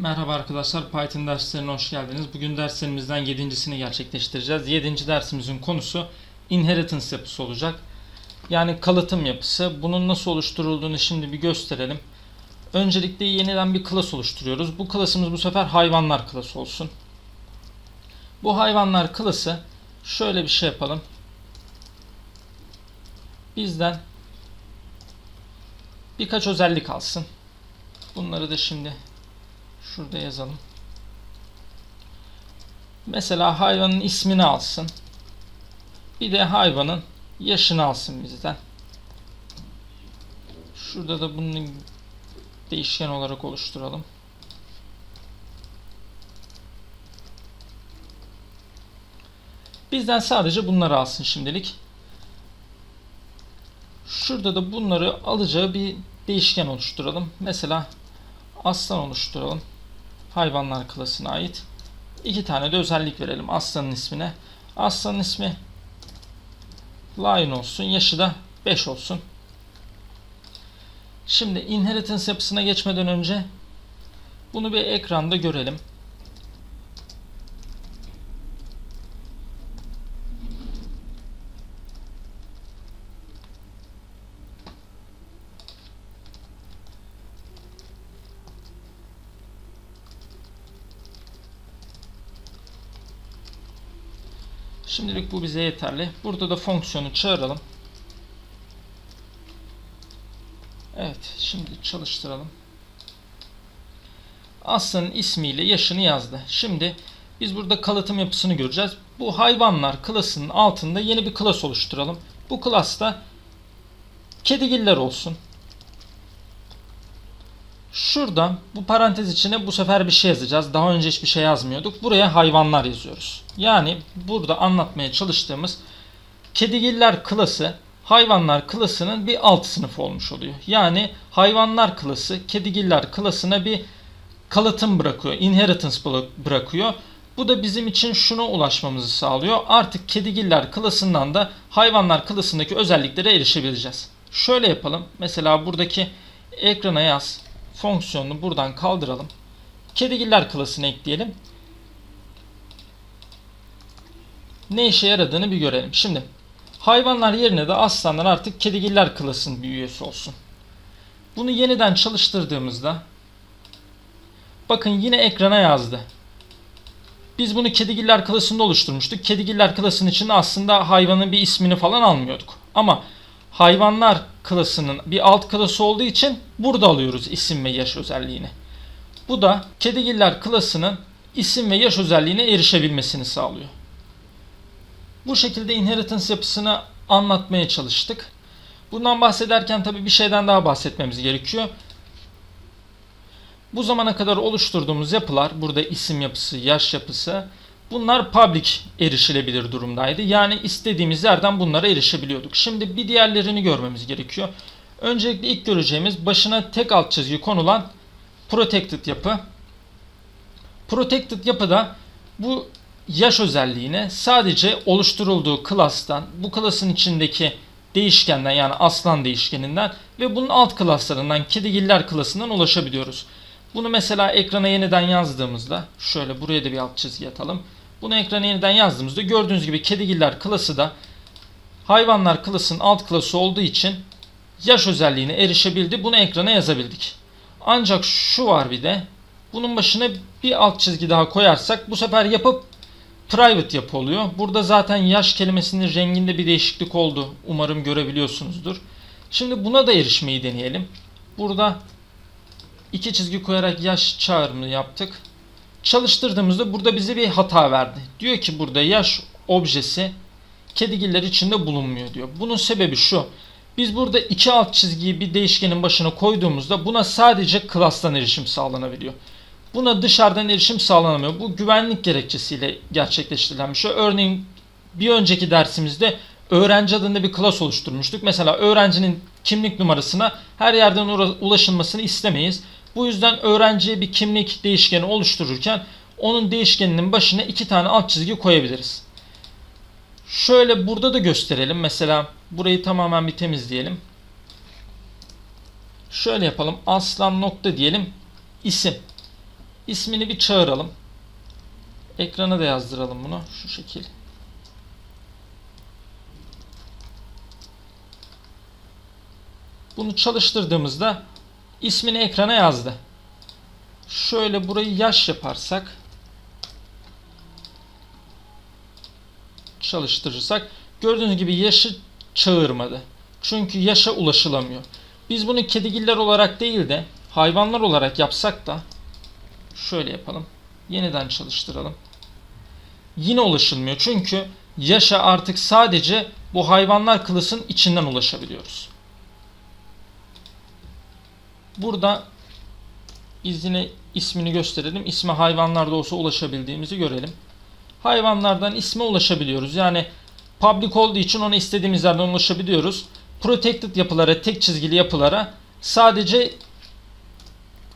Merhaba arkadaşlar, Python derslerine hoş geldiniz. Bugün derslerimizden yedincisini gerçekleştireceğiz. Yedinci dersimizin konusu inheritance yapısı olacak. Yani kalıtım yapısı. Bunun nasıl oluşturulduğunu şimdi bir gösterelim. Öncelikle yeniden bir class oluşturuyoruz. Bu class'ımız bu sefer hayvanlar class'ı olsun. Bu hayvanlar class'ı şöyle bir şey yapalım. Bizden birkaç özellik alsın. Bunları da şimdi Şurada yazalım. Mesela hayvanın ismini alsın. Bir de hayvanın yaşını alsın bizden. Şurada da bunu değişken olarak oluşturalım. Bizden sadece bunları alsın şimdilik. Şurada da bunları alacağı bir değişken oluşturalım. Mesela aslan oluşturalım hayvanlar klasına ait. İki tane de özellik verelim aslanın ismine. Aslanın ismi Lion olsun. Yaşı da 5 olsun. Şimdi inheritance yapısına geçmeden önce bunu bir ekranda görelim. Şimdilik bu bize yeterli. Burada da fonksiyonu çağıralım. Evet, şimdi çalıştıralım. Aslanın ismiyle yaşını yazdı. Şimdi biz burada kalıtım yapısını göreceğiz. Bu hayvanlar klasının altında yeni bir klas oluşturalım. Bu klasta kedigiller olsun. Şurada bu parantez içine bu sefer bir şey yazacağız. Daha önce hiçbir şey yazmıyorduk. Buraya hayvanlar yazıyoruz. Yani burada anlatmaya çalıştığımız kedigiller klası hayvanlar klasının bir alt sınıfı olmuş oluyor. Yani hayvanlar klası kedigiller klasına bir kalıtım bırakıyor. Inheritance bırakıyor. Bu da bizim için şuna ulaşmamızı sağlıyor. Artık kedigiller klasından da hayvanlar klasındaki özelliklere erişebileceğiz. Şöyle yapalım. Mesela buradaki ekrana yaz fonksiyonunu buradan kaldıralım. Kedigiller klasını ekleyelim. Ne işe yaradığını bir görelim. Şimdi hayvanlar yerine de aslanlar artık kedigiller klasının bir üyesi olsun. Bunu yeniden çalıştırdığımızda bakın yine ekrana yazdı. Biz bunu kedigiller klasında oluşturmuştuk. Kedigiller klasının içinde aslında hayvanın bir ismini falan almıyorduk. Ama hayvanlar klasının bir alt klası olduğu için burada alıyoruz isim ve yaş özelliğini. Bu da kedigiller klasının isim ve yaş özelliğine erişebilmesini sağlıyor. Bu şekilde inheritance yapısını anlatmaya çalıştık. Bundan bahsederken tabii bir şeyden daha bahsetmemiz gerekiyor. Bu zamana kadar oluşturduğumuz yapılar, burada isim yapısı, yaş yapısı, bunlar public erişilebilir durumdaydı. Yani istediğimiz yerden bunlara erişebiliyorduk. Şimdi bir diğerlerini görmemiz gerekiyor. Öncelikle ilk göreceğimiz başına tek alt çizgi konulan protected yapı. Protected yapıda bu yaş özelliğine sadece oluşturulduğu klastan, bu klasın içindeki değişkenden yani aslan değişkeninden ve bunun alt klaslarından kedigiller klasından ulaşabiliyoruz. Bunu mesela ekrana yeniden yazdığımızda şöyle buraya da bir alt çizgi atalım. Bunu ekrana yeniden yazdığımızda gördüğünüz gibi kedigiller klası da hayvanlar klasının alt klası olduğu için yaş özelliğine erişebildi. Bunu ekrana yazabildik. Ancak şu var bir de bunun başına bir alt çizgi daha koyarsak bu sefer yapıp private yapı oluyor. Burada zaten yaş kelimesinin renginde bir değişiklik oldu. Umarım görebiliyorsunuzdur. Şimdi buna da erişmeyi deneyelim. Burada iki çizgi koyarak yaş çağrımı yaptık. Çalıştırdığımızda burada bize bir hata verdi. Diyor ki burada yaş objesi kedigiller içinde bulunmuyor diyor. Bunun sebebi şu. Biz burada iki alt çizgiyi bir değişkenin başına koyduğumuzda buna sadece class'tan erişim sağlanabiliyor. Buna dışarıdan erişim sağlanamıyor. Bu güvenlik gerekçesiyle gerçekleştirilen bir şey. Örneğin bir önceki dersimizde öğrenci adında bir class oluşturmuştuk. Mesela öğrencinin kimlik numarasına her yerden ulaşılmasını istemeyiz. Bu yüzden öğrenciye bir kimlik değişkeni oluştururken onun değişkeninin başına iki tane alt çizgi koyabiliriz. Şöyle burada da gösterelim. Mesela burayı tamamen bir temizleyelim. Şöyle yapalım. Aslan nokta diyelim. İsim. ismini bir çağıralım. Ekrana da yazdıralım bunu şu şekil. Bunu çalıştırdığımızda ismini ekrana yazdı. Şöyle burayı yaş yaparsak çalıştırırsak gördüğünüz gibi yaşı çağırmadı. Çünkü yaşa ulaşılamıyor. Biz bunu kedigiller olarak değil de hayvanlar olarak yapsak da şöyle yapalım. Yeniden çalıştıralım. Yine ulaşılmıyor. Çünkü yaşa artık sadece bu hayvanlar klasının içinden ulaşabiliyoruz. Burada biz yine ismini gösterelim. İsme hayvanlarda olsa ulaşabildiğimizi görelim. Hayvanlardan isme ulaşabiliyoruz. Yani public olduğu için ona istediğimiz yerden ulaşabiliyoruz. Protected yapılara, tek çizgili yapılara sadece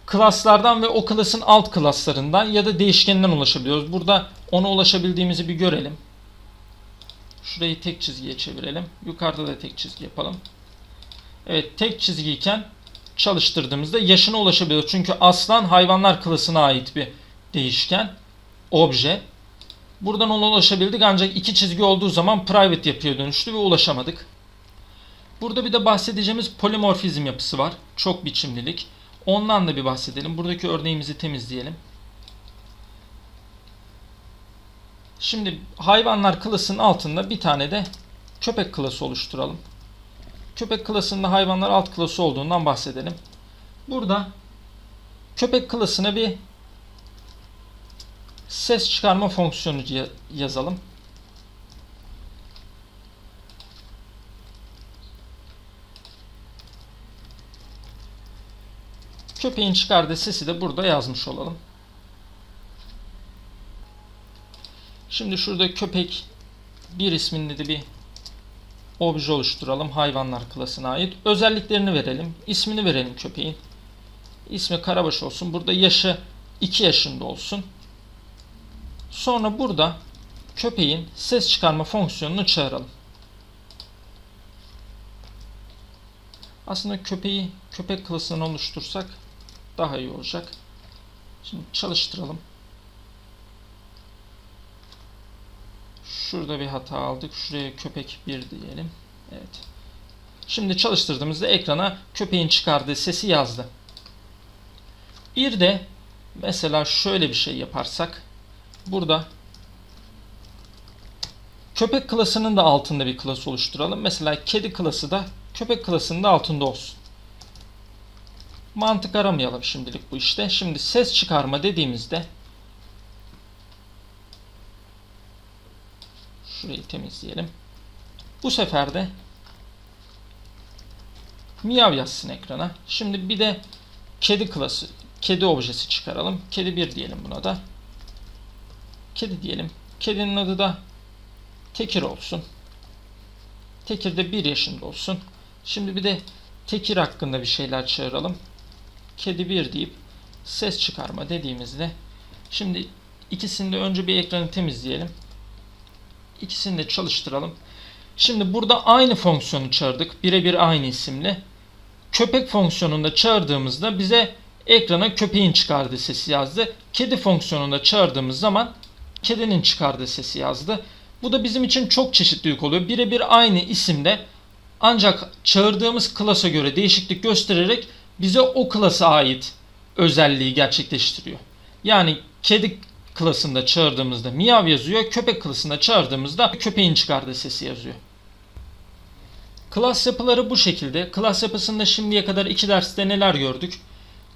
klaslardan ve o klasın alt klaslarından ya da değişkeninden ulaşabiliyoruz. Burada ona ulaşabildiğimizi bir görelim. Şurayı tek çizgiye çevirelim. Yukarıda da tek çizgi yapalım. Evet tek çizgiyken çalıştırdığımızda yaşına ulaşabiliyoruz. Çünkü aslan hayvanlar klasına ait bir değişken, obje. Buradan ona ulaşabildik ancak iki çizgi olduğu zaman private yapıya dönüştü ve ulaşamadık. Burada bir de bahsedeceğimiz polimorfizm yapısı var. Çok biçimlilik. Ondan da bir bahsedelim. Buradaki örneğimizi temizleyelim. Şimdi hayvanlar klasının altında bir tane de köpek klası oluşturalım. Köpek klasında hayvanlar alt klası olduğundan bahsedelim. Burada köpek klasına bir ses çıkarma fonksiyonu yazalım. Köpeğin çıkardığı sesi de burada yazmış olalım. Şimdi şurada köpek bir isminde de bir obje oluşturalım. Hayvanlar klasına ait. Özelliklerini verelim. İsmini verelim köpeğin. İsmi Karabaş olsun. Burada yaşı 2 yaşında olsun. Sonra burada köpeğin ses çıkarma fonksiyonunu çağıralım. Aslında köpeği köpek klasından oluştursak daha iyi olacak. Şimdi çalıştıralım. Şurada bir hata aldık. Şuraya köpek 1 diyelim. Evet. Şimdi çalıştırdığımızda ekrana köpeğin çıkardığı sesi yazdı. Bir de mesela şöyle bir şey yaparsak burada köpek klasının da altında bir klas oluşturalım. Mesela kedi klası da köpek klasının da altında olsun. Mantık aramayalım şimdilik bu işte. Şimdi ses çıkarma dediğimizde şurayı temizleyelim. Bu sefer de miyav yazsın ekrana. Şimdi bir de kedi klası, kedi objesi çıkaralım. Kedi 1 diyelim buna da. Kedi diyelim. Kedinin adı da Tekir olsun. Tekir de 1 yaşında olsun. Şimdi bir de Tekir hakkında bir şeyler çağıralım. Kedi 1 deyip ses çıkarma dediğimizde şimdi ikisini de önce bir ekranı temizleyelim. İkisini de çalıştıralım. Şimdi burada aynı fonksiyonu çağırdık. Birebir aynı isimli. Köpek fonksiyonunda çağırdığımızda bize ekrana köpeğin çıkardığı sesi yazdı. Kedi fonksiyonunda çağırdığımız zaman kedinin çıkardığı sesi yazdı. Bu da bizim için çok çeşitlilik oluyor. Birebir aynı isimde ancak çağırdığımız klasa göre değişiklik göstererek bize o klasa ait özelliği gerçekleştiriyor. Yani kedi klasında çağırdığımızda miyav yazıyor, köpek klasında çağırdığımızda köpeğin çıkardığı sesi yazıyor. Klas yapıları bu şekilde. Klas yapısında şimdiye kadar iki derste neler gördük?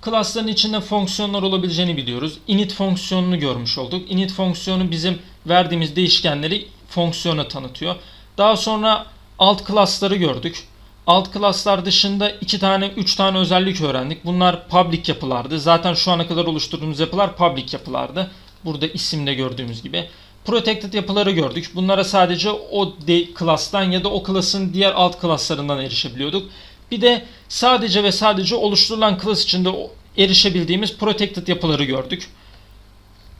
Klasların içinde fonksiyonlar olabileceğini biliyoruz. Init fonksiyonunu görmüş olduk. Init fonksiyonu bizim verdiğimiz değişkenleri fonksiyona tanıtıyor. Daha sonra alt klasları gördük. Alt klaslar dışında iki tane, üç tane özellik öğrendik. Bunlar public yapılardı. Zaten şu ana kadar oluşturduğumuz yapılar public yapılardı. Burada isimde gördüğümüz gibi. Protected yapıları gördük. Bunlara sadece o de klastan ya da o klasın diğer alt klaslarından erişebiliyorduk. Bir de sadece ve sadece oluşturulan klas içinde erişebildiğimiz protected yapıları gördük.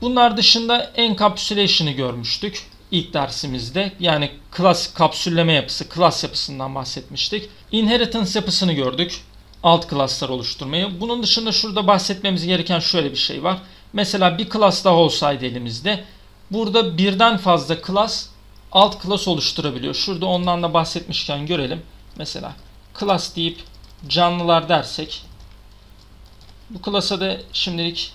Bunlar dışında encapsulation'ı görmüştük ilk dersimizde. Yani klas kapsülleme yapısı, klas yapısından bahsetmiştik. Inheritance yapısını gördük. Alt klaslar oluşturmayı. Bunun dışında şurada bahsetmemiz gereken şöyle bir şey var. Mesela bir class daha olsaydı elimizde burada birden fazla class alt class oluşturabiliyor. Şurada ondan da bahsetmişken görelim. Mesela class deyip canlılar dersek bu class'a da şimdilik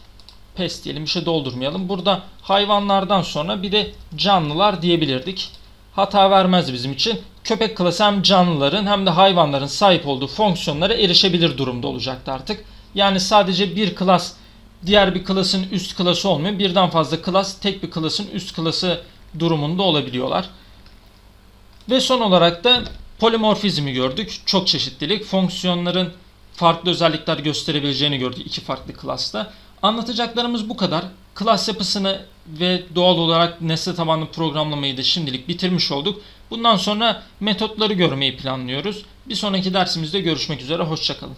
pes diyelim bir şey doldurmayalım. Burada hayvanlardan sonra bir de canlılar diyebilirdik. Hata vermez bizim için. Köpek klası hem canlıların hem de hayvanların sahip olduğu fonksiyonlara erişebilir durumda olacaktı artık. Yani sadece bir klas diğer bir klasın üst klası olmuyor. Birden fazla klas tek bir klasın üst klası durumunda olabiliyorlar. Ve son olarak da polimorfizmi gördük. Çok çeşitlilik. Fonksiyonların farklı özellikler gösterebileceğini gördük iki farklı klasta. Anlatacaklarımız bu kadar. Klas yapısını ve doğal olarak nesne tabanlı programlamayı da şimdilik bitirmiş olduk. Bundan sonra metotları görmeyi planlıyoruz. Bir sonraki dersimizde görüşmek üzere. Hoşçakalın.